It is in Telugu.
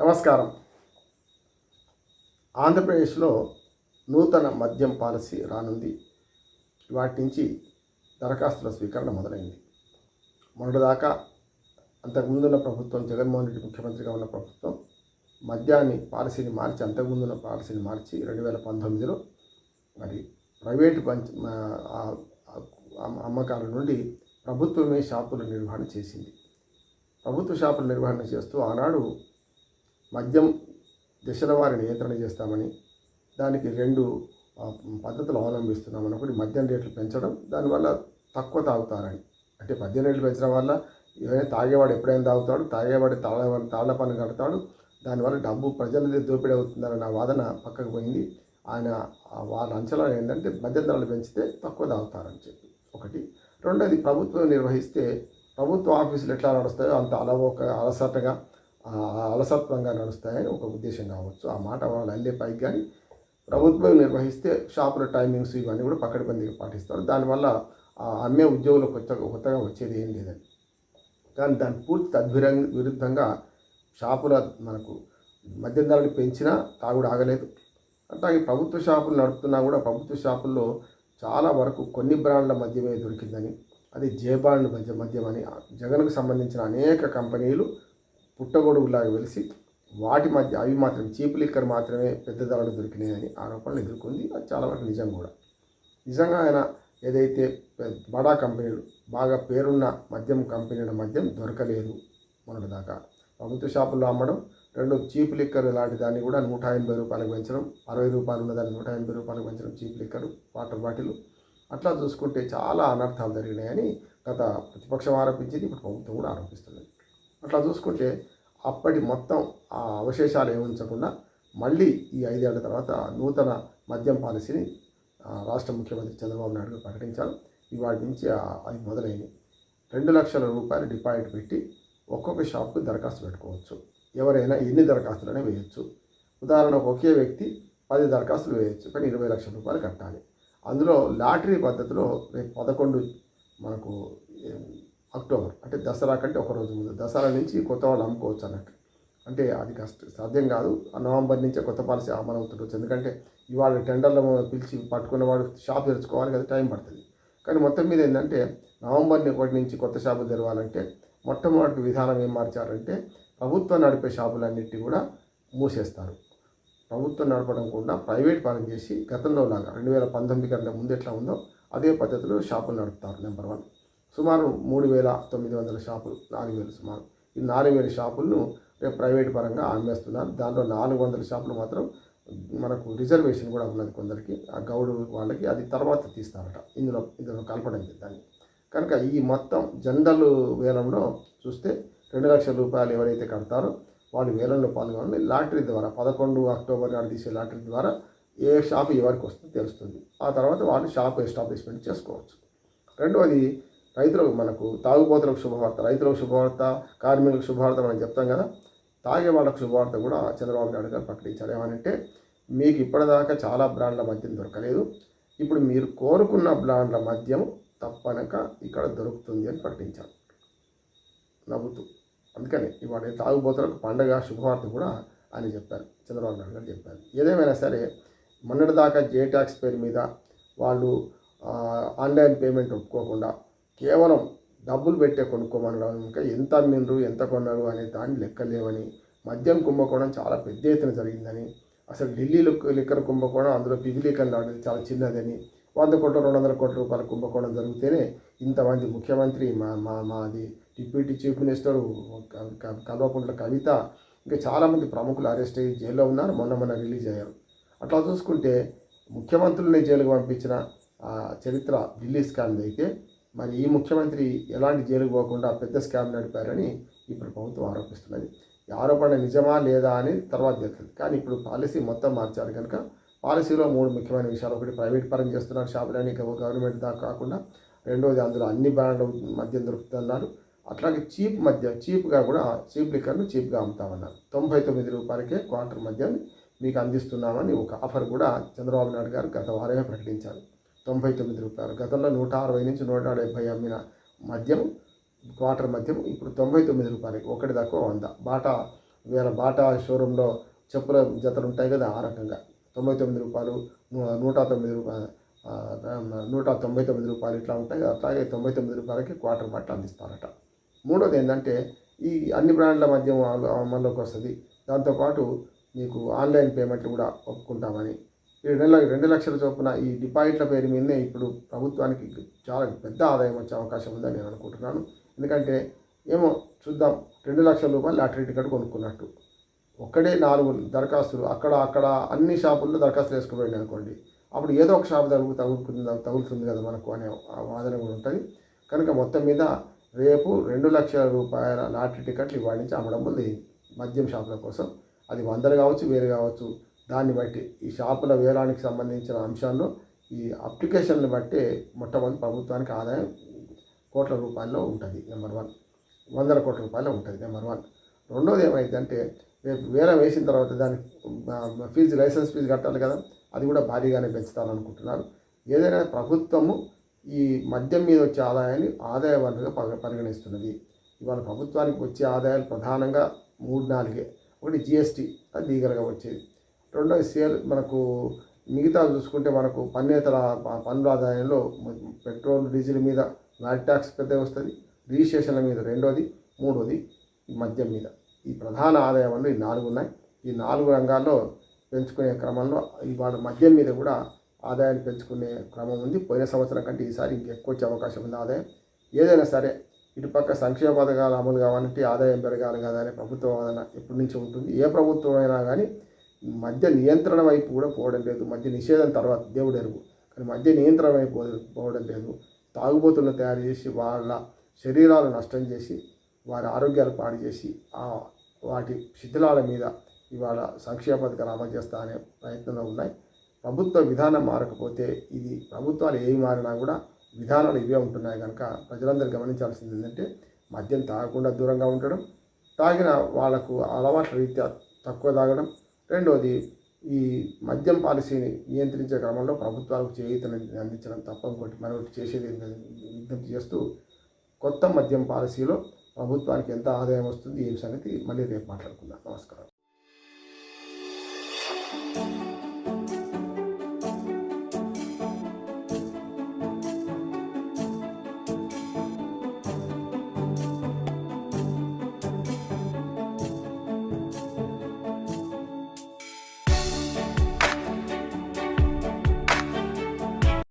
నమస్కారం. ఆంధ్రప్రదేశ్లో నూతన మద్యం పాలసీ రానుంది. వాటి నుంచి దరఖాస్తుల స్వీకరణ మొదలైంది. మొన్నటిదాకా అంతకుముందున్న ప్రభుత్వం జగన్మోహన్ రెడ్డి ముఖ్యమంత్రిగా ఉన్న ప్రభుత్వం మద్యాన్ని పాలసీని మార్చి అంతకుముందున్న పాలసీని మార్చి రెండు వేల పంతొమ్మిదిలో మరి ప్రైవేటు పంచ అమ్మకాల నుండి ప్రభుత్వమే షాపుల నిర్వహణ చేసింది. ప్రభుత్వ షాపుల నిర్వహణ చేస్తూ ఆనాడు మద్యం దశల వారి నియంత్రణ చేస్తామని దానికి రెండు పద్ధతులు అవలంబిస్తున్నామని ఒకటి మద్యం రేట్లు పెంచడం దానివల్ల తక్కువ తాగుతారని. అంటే మద్యం రేట్లు పెంచడం వల్ల ఏదైనా తాగేవాడు ఎప్పుడైనా తాగుతాడు తాగేవాడు తాళ తాళ్ళ పని కడతాడు దానివల్ల డబ్బు ప్రజలది దోపిడీ అవుతుందన్న వాదన పక్కకు పోయింది. ఆయన వాళ్ళ అంచనా ఏంటంటే మద్యం ధరలు పెంచితే తక్కువ తాగుతారని చెప్పి. ఒకటి. రెండోది ప్రభుత్వం నిర్వహిస్తే ప్రభుత్వ ఆఫీసులు ఎట్లా నడుస్తాయో అంత అలవోక అలసటగా అలసత్వంగా నడుస్తాయని ఒక ఉద్దేశం కావచ్చు. ఆ మాట వాళ్ళు అల్లే పైకి కానీ ప్రభుత్వం నిర్వహిస్తే షాపుల టైమింగ్స్ ఇవన్నీ కూడా పకడ్బందీగా పాటిస్తారు. దానివల్ల ఆ అమ్మే ఉద్యోగులు కొత్త కొత్తగా వచ్చేది ఏం లేదని కానీ దాని పూర్తి తద్విరంగ విరుద్ధంగా షాపుల మనకు మద్యం ధరలు పెంచినా తాగుడు ఆగలేదు. అట్లాగే ప్రభుత్వ షాపులు నడుపుతున్నా కూడా ప్రభుత్వ షాపుల్లో చాలా వరకు కొన్ని బ్రాండ్ల మద్యమే దొరికిందని అది జే బ్రాండ్ మద్య మద్యం అని జగన్కు సంబంధించిన అనేక కంపెనీలు పుట్టగొడుగులాగా వెలిసి వాటి మధ్య అవి మాత్రం చీపు లిక్కర్ మాత్రమే పెద్ద ధరలు దొరికినాయని ఆరోపణలు ఎదుర్కొంది. అది చాలా వరకు నిజం కూడా. నిజంగా ఆయన ఏదైతే బడా కంపెనీలు బాగా పేరున్న మద్యం కంపెనీల మద్యం దొరకలేదు మొన్నటిదాకా. ప్రభుత్వ షాపుల్లో అమ్మడం రెండు చీప్ లిక్కర్ లాంటి దాన్ని కూడా నూట ఎనభై రూపాయలకు పెంచడం అరవై రూపాయలు ఉన్న దాన్ని నూట ఎనభై రూపాయలకు పెంచడం చీప్ లిక్కర్ వాటర్ బాటిల్ అట్లా చూసుకుంటే చాలా అనర్థాలు జరిగినాయని గత ప్రతిపక్షం ఆరోపించింది ఇప్పుడు ప్రభుత్వం కూడా ఆరోపిస్తున్నది. అట్లా చూసుకుంటే అప్పటి మొత్తం ఆ అవశేషాలు ఏమి ఉంచకుండా మళ్ళీ ఈ ఐదేళ్ళ తర్వాత నూతన మద్యం పాలసీని రాష్ట్ర ముఖ్యమంత్రి చంద్రబాబు నాయుడు ప్రకటించారు. ఇవాటి నుంచి అవి మొదలైనవి మొదలైంది. రెండు లక్షల రూపాయలు డిపాజిట్ పెట్టి ఒక్కొక్క షాప్కి దరఖాస్తు పెట్టుకోవచ్చు. ఎవరైనా ఎన్ని దరఖాస్తులనే వేయచ్చు. ఉదాహరణకు ఒకే వ్యక్తి పది దరఖాస్తులు వేయచ్చు కానీ ఇరవై లక్షల రూపాయలు కట్టాలి. అందులో లాటరీ పద్ధతిలో రేపు పదకొండు మనకు అక్టోబర్ అంటే దసరా కంటే ఒక రోజు ముందు. దసరా నుంచి కొత్త వాళ్ళు అమ్ముకోవచ్చు అన్నట్టు. అంటే అది కష్ట సాధ్యం కాదు. ఆ నవంబర్ నుంచే కొత్త పాలసీ అమలు అవుతుండొచ్చు ఎందుకంటే ఇవాళ టెండర్లు పిలిచి పట్టుకున్నవాడు షాప్ తెరుచుకోవాలి కదా టైం పడుతుంది. కానీ మొత్తం మీద ఏంటంటే నవంబర్ ఒకటి నుంచి కొత్త షాపులు తెరవాలంటే మొట్టమొదటి విధానం ఏం మార్చారంటే ప్రభుత్వం నడిపే షాపులన్నిటి కూడా మూసేస్తారు. ప్రభుత్వం నడపడం కూడా ప్రైవేట్ పరం చేసి గతంలో లాగా రెండు వేల పంతొమ్మిది కంటే ముందు ఎట్లా ఉందో అదే పద్ధతిలో షాపులు నడుపుతారు నెంబర్ వన్. సుమారు మూడు వేల తొమ్మిది వందల షాపులు నాలుగు వేలు సుమారు. ఈ నాలుగు వేల షాపులను రేపు ప్రైవేట్ పరంగా అమ్మేస్తున్నారు. దాంట్లో నాలుగు వందల షాపులు మాత్రం మనకు రిజర్వేషన్ కూడా ఉన్నది కొందరికి. ఆ గౌడు వాళ్ళకి అది తర్వాత తీస్తారట. ఇందులో ఇందులో కలపడం దాన్ని కనుక ఈ మొత్తం జనరల్ వేలంలో చూస్తే రెండు లక్షల రూపాయలు ఎవరైతే కడతారో వాళ్ళు వేలంలో పాల్గొనాలి లాటరీ ద్వారా పదకొండు అక్టోబర్ నాడు తీసే లాటరీ ద్వారా ఏ షాప్ ఎవరికి వస్తుందో తెలుస్తుంది. ఆ తర్వాత వాళ్ళు షాప్ ఎస్టాబ్లిష్మెంట్ చేసుకోవచ్చు. రెండవది రైతులకు మనకు తాగుబోతులకు శుభవార్త రైతులకు శుభవార్త కార్మికులకు శుభవార్త మనం చెప్తాం కదా. తాగే వాళ్ళకు శుభవార్త కూడా చంద్రబాబు నాయుడు గారు ప్రకటించారు. ఏమనంటే మీకు ఇప్పటిదాకా చాలా బ్రాండ్ల మద్యం దొరకలేదు. ఇప్పుడు మీరు కోరుకున్న బ్రాండ్ల మద్యం తప్పనక ఇక్కడ దొరుకుతుంది అని ప్రకటించారు. నవ్వుతూ. అందుకని ఇవాళ తాగుబోతులకు పండగ శుభవార్త కూడా అని చెప్పారు. చంద్రబాబు నాయుడు గారు చెప్పారు. ఏదేమైనా సరే మొన్నటిదాకా జే ట్యాక్స్ పేరు మీద వాళ్ళు ఆన్లైన్ పేమెంట్ ఒప్పుకోకుండా కేవలం డబ్బులు పెట్టే కొనుక్కోమనడం ఇంకా ఎంత అమ్మిండ్రు? ఎంత కొన్నారు? అనే దాన్ని లెక్కలేవని మద్యం కుంభకోణం చాలా పెద్ద ఎత్తున జరిగిందని అసలు ఢిల్లీలో లిక్కర్ కుంభకోణం అందులో పిగిలీకర్ లాంటిది చాలా చిన్నదని వంద కోట్ల రెండు వందల కోట్ల రూపాయల కుంభకోణం జరిగితేనే ఇంతమంది ముఖ్యమంత్రి మా మా మాది deputy chief minister Kalvakuntla Kavitha ఇంకా చాలామంది ప్రముఖులు అరెస్ట్ అయ్యి జైల్లో ఉన్నారు మొన్న మొన్న రిలీజ్ అయ్యారు. అట్లా చూసుకుంటే ముఖ్యమంత్రులనే జైలుకు పంపించిన ఆ చరిత్ర ఢిల్లీ స్కామ్ అయితే మరి ఈ ముఖ్యమంత్రి ఎలాంటి జైలుకు పోకుండా పెద్ద స్కామ్ నడిపారని ఇప్పుడు ప్రభుత్వం ఆరోపిస్తున్నది. ఈ ఆరోపణ నిజమా లేదా అని తర్వాత తెలుస్తుంది. కానీ ఇప్పుడు పాలసీ మొత్తం మార్చారు కనుక పాలసీలో మూడు ముఖ్యమైన విషయాలు. ఒకటి ప్రైవేట్ పరం చేస్తున్నారు షాపులని గవర్నమెంట్ దాకా కాకుండా రెండోది అందులో అన్ని బ్రాండ్ల మద్యం దొరుకుతున్నారు అట్లాగే చీప్ మద్యం చీప్గా కూడా చీప్ లిక్కర్ను చీప్గా అమ్ముతామన్నారు. తొంభై తొమ్మిది రూపాయలకే క్వార్టర్ మద్యాన్ని మీకు అందిస్తున్నామని ఒక ఆఫర్ కూడా చంద్రబాబు నాయుడు గారు గత వారమే ప్రకటించారు. తొంభై తొమ్మిది రూపాయలు. గతంలో నూట అరవై నుంచి నూట డెబ్బై అమ్మిన మద్యం క్వార్టర్ మద్యం ఇప్పుడు తొంభై తొమ్మిది రూపాయలకి ఒకటి తక్కువ వంద. బాటా వేరే బాటా షోరూంలో చెప్పుల జతలు ఉంటాయి కదా ఆ రకంగా. తొంభై తొమ్మిది రూపాయలు నూట తొమ్మిది రూపాయలు నూట తొంభై తొమ్మిది రూపాయలు ఇట్లా ఉంటాయి అట్లాగే తొంభై తొమ్మిది రూపాయలకి క్వార్టర్ బట్ట అందిస్తారట. మూడోది ఏంటంటే ఈ అన్ని బ్రాండ్ల మధ్య అమల్లోకి వస్తుంది. దాంతోపాటు మీకు ఆన్లైన్ పేమెంట్లు కూడా ఒప్పుకుంటామని రెండు రెండు లక్షల చొప్పున ఈ డిపాజిట్ల పేరు మీదనే ఇప్పుడు ప్రభుత్వానికి చాలా పెద్ద ఆదాయం వచ్చే అవకాశం ఉందని నేను అనుకుంటున్నాను. ఎందుకంటే ఏమో చూద్దాం రెండు లక్షల రూపాయలు లాటరీ టికెట్ కొనుక్కున్నట్టు. ఒక్కడే నాలుగు దరఖాస్తులు అక్కడ అక్కడ అన్ని షాపుల్లో దరఖాస్తులు వేసుకుపోయింది అనుకోండి. అప్పుడు ఏదో ఒక షాపు తగులు తగులుతుంది తగులుతుంది కదా మనకు అనే వాదన కూడా ఉంటుంది. కనుక మొత్తం మీద రేపు రెండు లక్షల రూపాయల లాటరీ టికెట్లు ఇవాళ నుంచి అమ్మడం ఉంది మద్యం షాపుల కోసం. అది వందలు కావచ్చు వేరు కావచ్చు దాన్ని బట్టి ఈ షాపుల వివరానికి సంబంధించిన అంశాల్లో ఈ అప్లికేషన్లు బట్టి మొట్టమొదటి ప్రభుత్వానికి ఆదాయం కోట్ల రూపాయల్లో ఉంటుంది నెంబర్ వన్. వందల కోట్ల రూపాయలు ఉంటుంది నెంబర్ వన్. రెండోది ఏమైందంటే రేపు వేల వేసిన తర్వాత దానికి ఫీజు లైసెన్స్ ఫీజు కట్టాలి కదా అది కూడా భారీగానే పెంచుతారనుకుంటున్నారు. ఏదైనా ప్రభుత్వము ఈ మద్యం మీద వచ్చే ఆదాయాన్ని ఆదాయ వనరుగా పరిగణిస్తున్నది. ఇవాళ ప్రభుత్వానికి వచ్చే ఆదాయాలు ప్రధానంగా మూడు నాలుగే. ఒకటి జిఎస్టీ అది లీగల్గా వచ్చేది. రెండోది సేల్ మనకు మిగతా చూసుకుంటే మనకు పన్నేతర ప- పన్నుల ఆదాయంలో పెట్రోల్ డీజిల్ మీద వ్యాట్ ట్యాక్స్ పెద్ద వస్తుంది. రిజిస్ట్రేషన్ల మీద రెండోది మూడోది ఈ మద్యం మీద. ఈ ప్రధాన ఆదాయం వల్ల ఈ నాలుగు ఉన్నాయి ఈ నాలుగు రంగాల్లో పెంచుకునే క్రమంలో ఇవాళ మద్యం మీద కూడా ఆదాయాన్ని పెంచుకునే క్రమం ఉంది. పోయిన సంవత్సరం కంటే ఈసారి ఇంకెక్కువ వచ్చే అవకాశం ఉంది ఆదాయం. ఏదైనా సరే ఇటుపక్క సంక్షేమ పథకాలు అమలు కావాలంటే ఆదాయం పెరగాలి కదా అనే ప్రభుత్వ వాదన ఎప్పటి నుంచి ఉంటుంది. ఏ ప్రభుత్వం అయినా కానీ మద్య నియంత్రణ వైపు కూడా పోవడం లేదు. మద్య నిషేధం తర్వాత దేవుడు ఎరుగు. కానీ మద్య నియంత్రణ వైపు పోవడం లేదు. తాగుబోతులను తయారు చేసి వాళ్ళ శరీరాలు నష్టం చేసి వారి ఆరోగ్యాలు పాడు చేసి ఆ వాటి శిథిలాల మీద ఇవాళ సంక్షేమ పథకాలు అమలు చేస్తా అనే ప్రయత్నంలో ఉన్నాయి. ప్రభుత్వ విధానం మారకపోతే ఇది ప్రభుత్వాలు ఏవి మారినా కూడా విధానాలు ఇవే ఉంటున్నాయి. కనుక ప్రజలందరూ గమనించాల్సింది ఏంటంటే మద్యం తాగకుండా దూరంగా ఉండడం తాగిన వాళ్ళకు అలవాట్ల రీత్యా తక్కువ తాగడం రెండవది ఈ మద్యం పాలసీని నియంత్రించే క్రమంలో ప్రభుత్వాలకు చేయూతను అందించడం తప్ప ఇంకోటి మరొకటి చేసేది విజ్ఞప్తి చేస్తూ కొత్త మద్యం పాలసీలో ప్రభుత్వానికి ఎంత ఆదాయం వస్తుంది ఏం సంగతి మళ్ళీ రేపు మాట్లాడుకుందాం. నమస్కారం.